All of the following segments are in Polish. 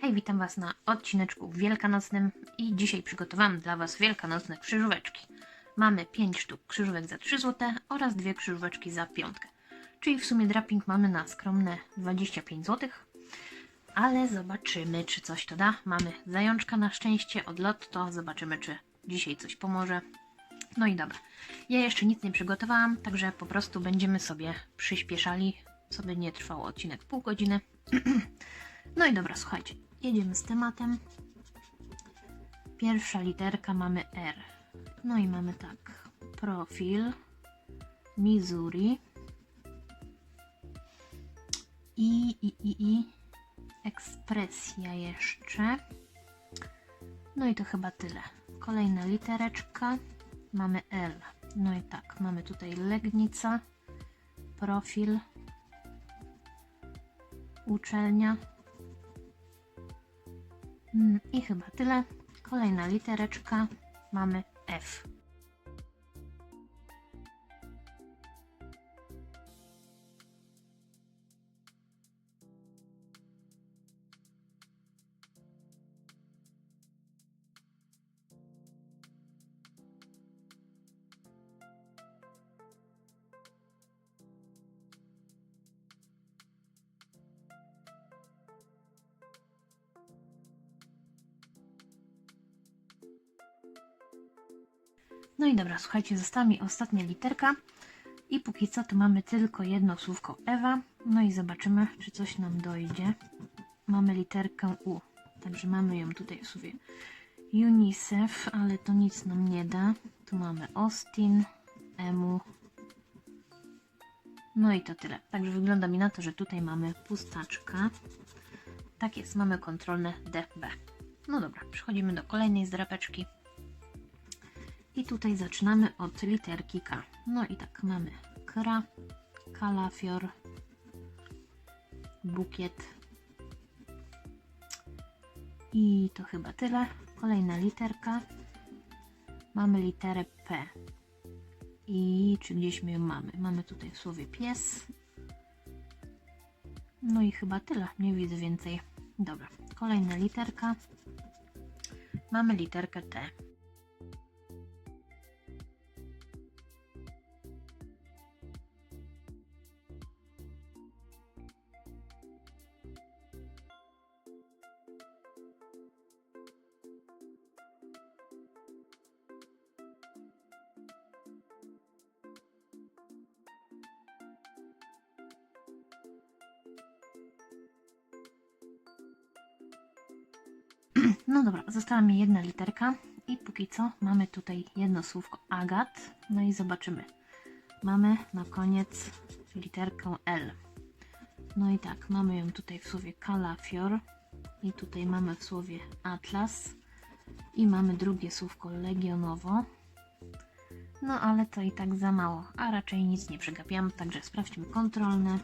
Hej, witam Was na odcineczku wielkanocnym i dzisiaj przygotowałam dla Was wielkanocne krzyżóweczki. Mamy 5 sztuk krzyżówek za 3 zł oraz dwie krzyżóweczki za piątkę. Czyli w sumie draping mamy na skromne 25 zł. Ale zobaczymy, czy coś to da. Mamy zajączka na szczęście od Lotto. Zobaczymy, czy dzisiaj coś pomoże. No i dobra. Ja jeszcze nic nie przygotowałam, także po prostu będziemy sobie przyspieszali. Co by nie trwał odcinek pół godziny. No i dobra, słuchajcie, jedziemy z tematem. Pierwsza literka mamy R. No i mamy tak, profil, Missouri i, i, i, i ekspresja jeszcze. No i to chyba tyle. Kolejna litereczka, mamy L. No i tak, mamy tutaj Legnica, profil, uczelnia, I chyba tyle. Kolejna litereczka. Mamy F. No i dobra, słuchajcie, została mi ostatnia literka. I póki co to mamy tylko jedno słówko Ewa. No i zobaczymy, czy coś nam dojdzie. Mamy literkę U. Także mamy ją tutaj w słowie UNICEF, ale to nic nam nie da. Tu mamy Austin, Emu. No i to tyle. Także wygląda mi na to, że tutaj mamy pustaczka. Tak jest, mamy kontrolne DB. No dobra, przechodzimy do kolejnej zdrapeczki. I tutaj zaczynamy od literki K. No i tak, mamy kra, kalafior, bukiet. I to chyba tyle. Kolejna literka. Mamy literę P. I czy gdzieś my ją mamy? Mamy tutaj w słowie pies. No i chyba tyle. Nie widzę więcej. Dobra. Kolejna literka. Mamy literkę T. No dobra, została mi jedna literka i póki co mamy tutaj jedno słówko agat. No i zobaczymy. Mamy na koniec literkę L. No i tak, mamy ją tutaj w słowie kalafior i tutaj mamy w słowie atlas i mamy drugie słówko legionowo. No ale to i tak za mało, a raczej nic nie przegapiam, także sprawdźmy kontrolne.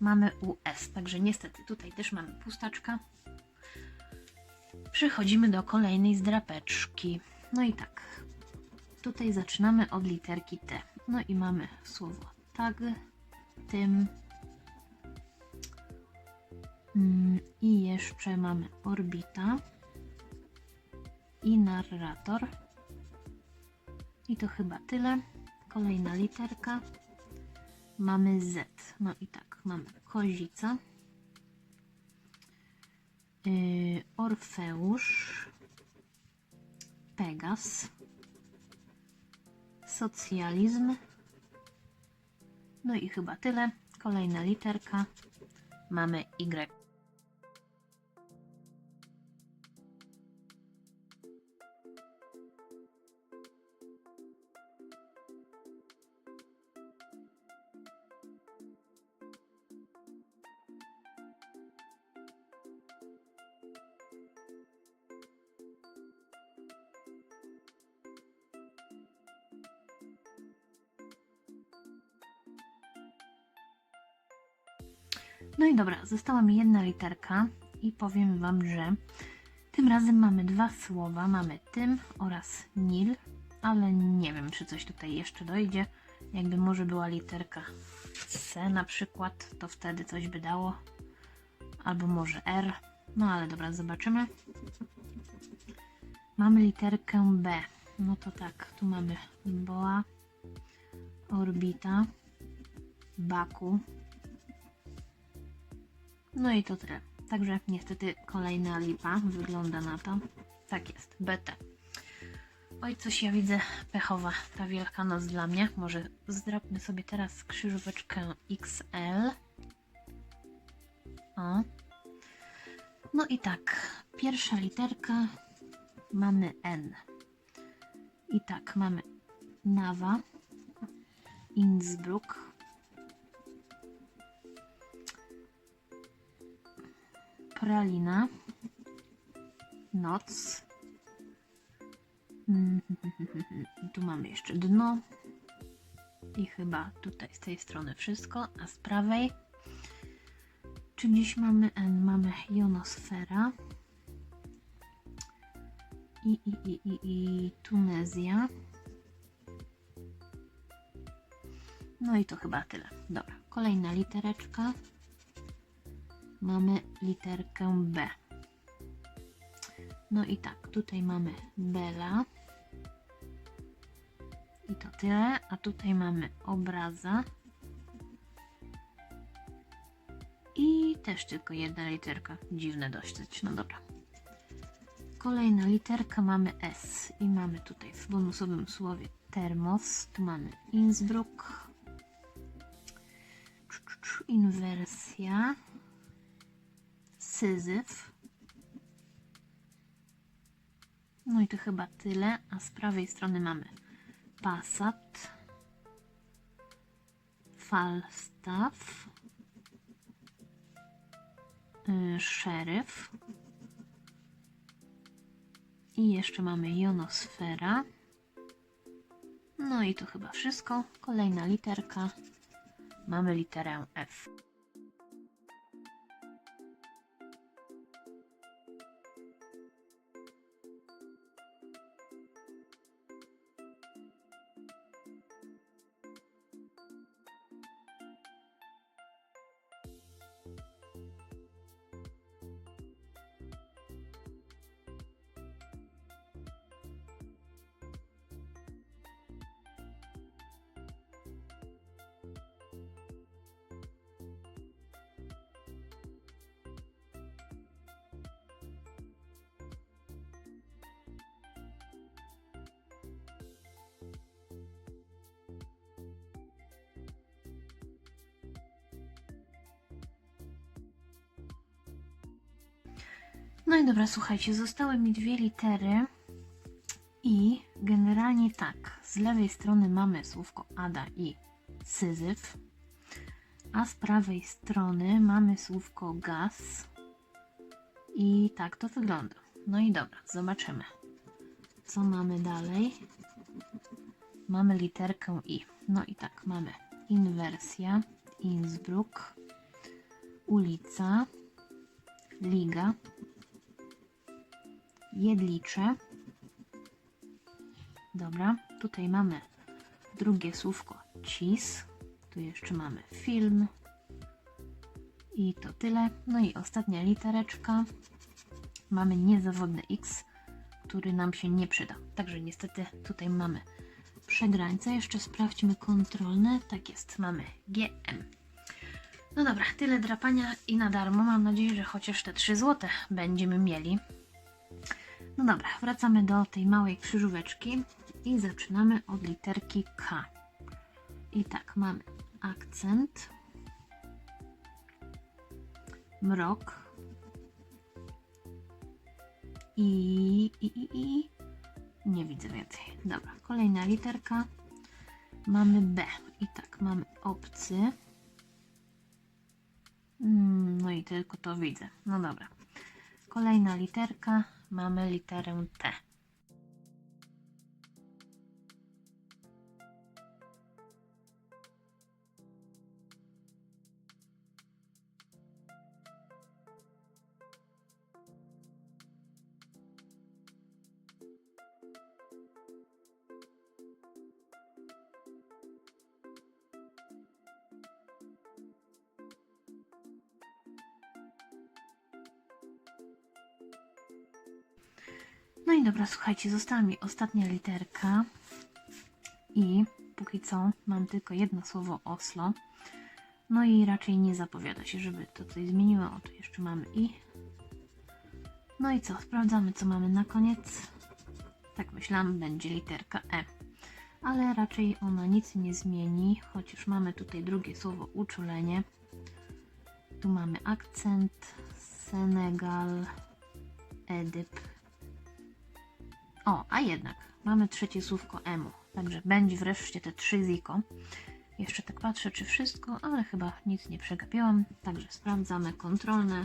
Mamy US, także niestety tutaj też mamy pustaczka. Przechodzimy do kolejnej zdrapeczki. No i tak, tutaj zaczynamy od literki T. No i mamy słowo tag, tym. Mm, I jeszcze mamy orbita i narrator. I to chyba tyle. Kolejna literka. Mamy Z. No i tak, mamy kozica. Yy, Orfeusz, Pegas, socjalizm. No i chyba tyle. Kolejna literka. Mamy Y. dobra, została mi jedna literka i powiem Wam, że tym razem mamy dwa słowa. Mamy tym oraz nil, ale nie wiem, czy coś tutaj jeszcze dojdzie. Jakby może była literka C na przykład, to wtedy coś by dało. albo może R. No ale dobra, zobaczymy. Mamy literkę B. No to tak, tu mamy boa, orbita, baku. No i to tyle. Także niestety kolejna lipa wygląda na to. Tak jest, BT. Oj, coś ja widzę pechowa ta Wielkanoc dla mnie. Może zdrapmy sobie teraz krzyżóweczkę XL. O. No i tak, pierwsza literka mamy N. I tak, mamy Nawa, Innsbruck, Pralina, Noc, Mm, Tu mamy jeszcze dno. I chyba tutaj z tej strony wszystko, a z prawej czy gdzieś mamy N, mamy jonosfera i, i, i, i, i Tunezja. No i to chyba tyle. Dobra, kolejna litereczka. Mamy literkę B. No i tak, tutaj mamy Bela. I to tyle. A tutaj mamy obraza. I też tylko jedna literka. Dziwne dość. No dobra. Kolejna literka mamy S. I mamy tutaj w bonusowym słowie termos. Tu mamy Innsbruck. Inwersja. Syzyf. No i to chyba tyle. A z prawej strony mamy Passat, Falstaff, yy, i jeszcze mamy Jonosfera. No i to chyba wszystko. Kolejna literka. Mamy literę F. No i dobra, słuchajcie, zostały mi dwie litery i generalnie tak, z lewej strony mamy słówko Ada i Syzyf, a z prawej strony mamy słówko gaz i tak to wygląda. No i dobra, zobaczymy, co mamy dalej. Mamy literkę I. No i tak, mamy inwersja, Innsbruck, ulica, liga, jedlicze. Dobra, tutaj mamy drugie słówko cis. Tu jeszcze mamy film. I to tyle. No i ostatnia litereczka. Mamy niezawodny X, który nam się nie przyda. Także niestety tutaj mamy przegrańce. Jeszcze sprawdźmy kontrolne. Tak jest, mamy GM. No dobra, tyle drapania i na darmo. Mam nadzieję, że chociaż te 3 złote będziemy mieli. No dobra, wracamy do tej małej krzyżóweczki i zaczynamy od literki K. I tak, mamy akcent, mrok i, i, i, i nie widzę więcej. Dobra, kolejna literka. Mamy B. I tak, mamy obcy. Mm, no i tylko to widzę. No dobra. Kolejna literka mamy literę T. No i dobra, słuchajcie, została mi ostatnia literka i póki co mam tylko jedno słowo Oslo. No i raczej nie zapowiada się, żeby to coś zmieniło. O, tu jeszcze mamy i. No i co? Sprawdzamy, co mamy na koniec. Tak myślałam, będzie literka E. Ale raczej ona nic nie zmieni, chociaż mamy tutaj drugie słowo uczulenie. Tu mamy akcent, Senegal, Edyp. O, a jednak mamy trzecie słówko emu, także będzie wreszcie te trzy ziko. Jeszcze tak patrzę, czy wszystko, ale chyba nic nie przegapiłam, także sprawdzamy kontrolne.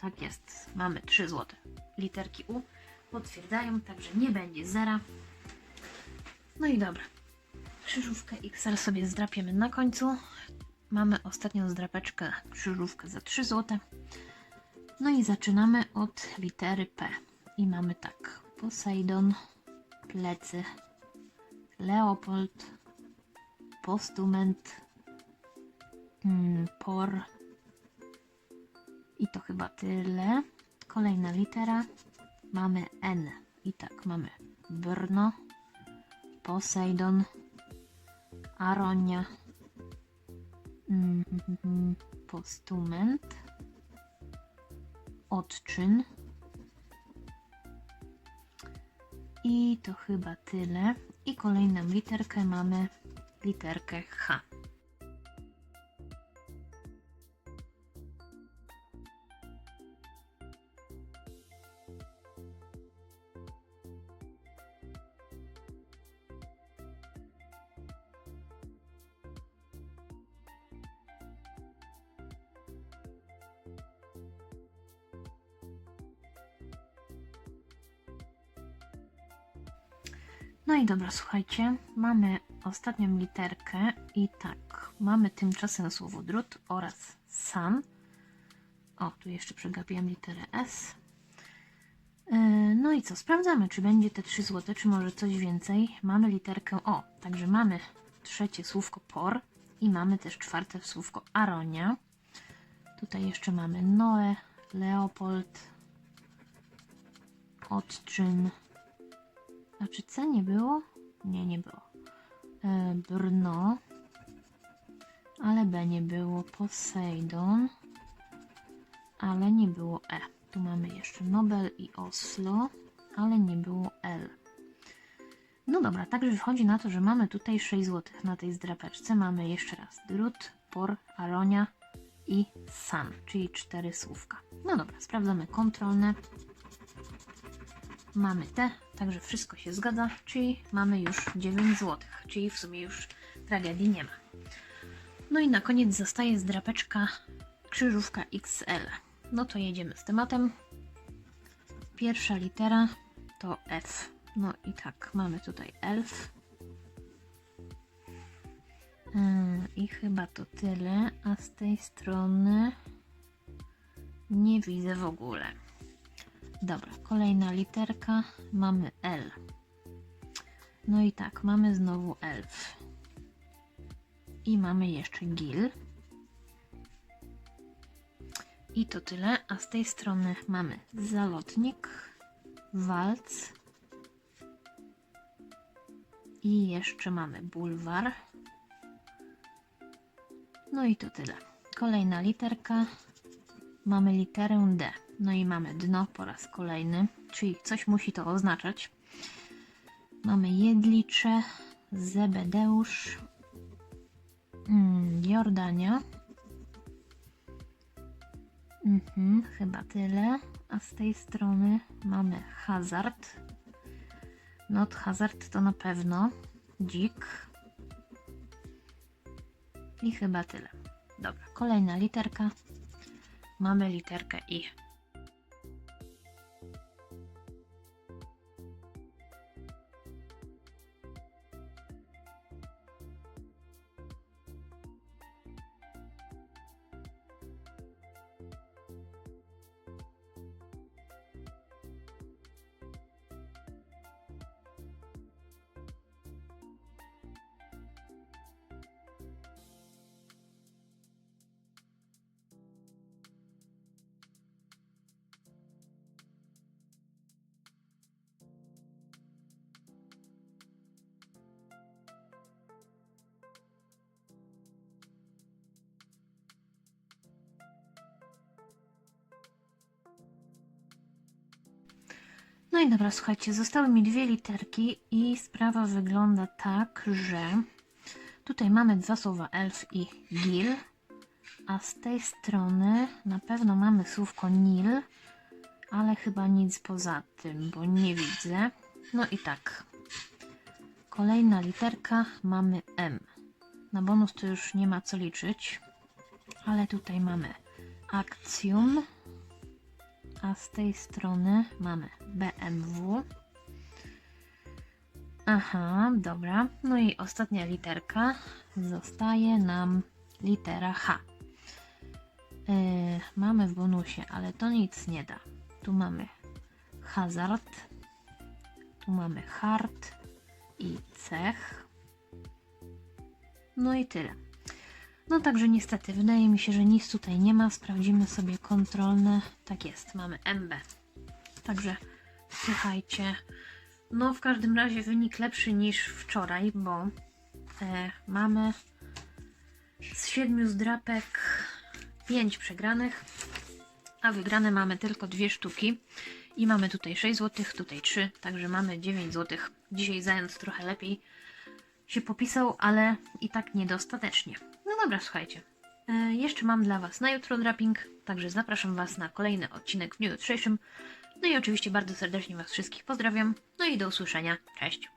Tak jest, mamy 3 złote. Literki U potwierdzają, także nie będzie zera. No i dobra. Krzyżówkę XL sobie zdrapiemy na końcu. Mamy ostatnią zdrapeczkę, krzyżówkę za 3 zł. No i zaczynamy od litery P. I mamy tak. Poseidon, plecy, Leopold, postument, mm, por. I to chyba tyle. Kolejna litera. Mamy N. I tak, mamy Brno, Poseidon, Aronia, mm, postument, odczyn. I to chyba tyle. I kolejną literkę mamy literkę H. i dobra, słuchajcie, mamy ostatnią literkę i tak, mamy tymczasem słowo drut oraz san. O, tu jeszcze przegapiłem literę S. Yy, No i co, sprawdzamy, czy będzie te 3 złote, czy może coś więcej. Mamy literkę O, także mamy trzecie słówko por i mamy też czwarte słówko aronia. Tutaj jeszcze mamy Noe, Leopold, odczyn, a czy C nie było? Nie, nie było. E, Brno. Ale B nie było. Poseidon. Ale nie było E. Tu mamy jeszcze Nobel i Oslo. Ale nie było L. No dobra, także wychodzi na to, że mamy tutaj 6 zł na tej zdrapeczce. Mamy jeszcze raz drut, por, aronia i san, czyli 4 słówka. No dobra, sprawdzamy kontrolne. Mamy te, także wszystko się zgadza, czyli mamy już 9 zł, czyli w sumie już tragedii nie ma. No i na koniec zostaje zdrapeczka krzyżówka XL. No to jedziemy z tematem. Pierwsza litera to F. No i tak, mamy tutaj elf. Yy, I chyba to tyle, a z tej strony nie widzę w ogóle. Dobra, kolejna literka. Mamy L. No i tak, mamy znowu elf. I mamy jeszcze gil. I to tyle, a z tej strony mamy zalotnik, walc i jeszcze mamy bulwar. No i to tyle. Kolejna literka. Mamy literę D. No i mamy dno po raz kolejny, czyli coś musi to oznaczać. Mamy jedlicze, Zebedeusz, mm, Jordania. Mhm, chyba tyle. A z tej strony mamy hazard. Not hazard to na pewno. Dzik. I chyba tyle. Dobra, kolejna literka. Mamy literkę I. i dobra, słuchajcie, zostały mi dwie literki i sprawa wygląda tak, że tutaj mamy dwa słowa elf i gil, a z tej strony na pewno mamy słówko nil, ale chyba nic poza tym, bo nie widzę. No i tak. Kolejna literka mamy M. Na bonus to już nie ma co liczyć, ale tutaj mamy akcjum, a z tej strony mamy BMW. Aha, dobra. No i ostatnia literka. Zostaje nam litera H. Yy, mamy w bonusie, ale to nic nie da. Tu mamy hazard, tu mamy hard i cech. No i tyle. No także niestety, wydaje mi się, że nic tutaj nie ma. Sprawdzimy sobie kontrolne. Tak jest, mamy MB. Także słuchajcie. No w każdym razie wynik lepszy niż wczoraj, bo e, mamy z siedmiu zdrapek pięć przegranych, a wygrane mamy tylko dwie sztuki. I mamy tutaj 6 zł, tutaj 3, także mamy 9 zł. Dzisiaj zając trochę lepiej się popisał, ale i tak niedostatecznie. Dobra, słuchajcie. E, jeszcze mam dla Was na jutro draping, także zapraszam Was na kolejny odcinek w dniu jutrzejszym. No i oczywiście bardzo serdecznie Was wszystkich pozdrawiam. No i do usłyszenia. Cześć!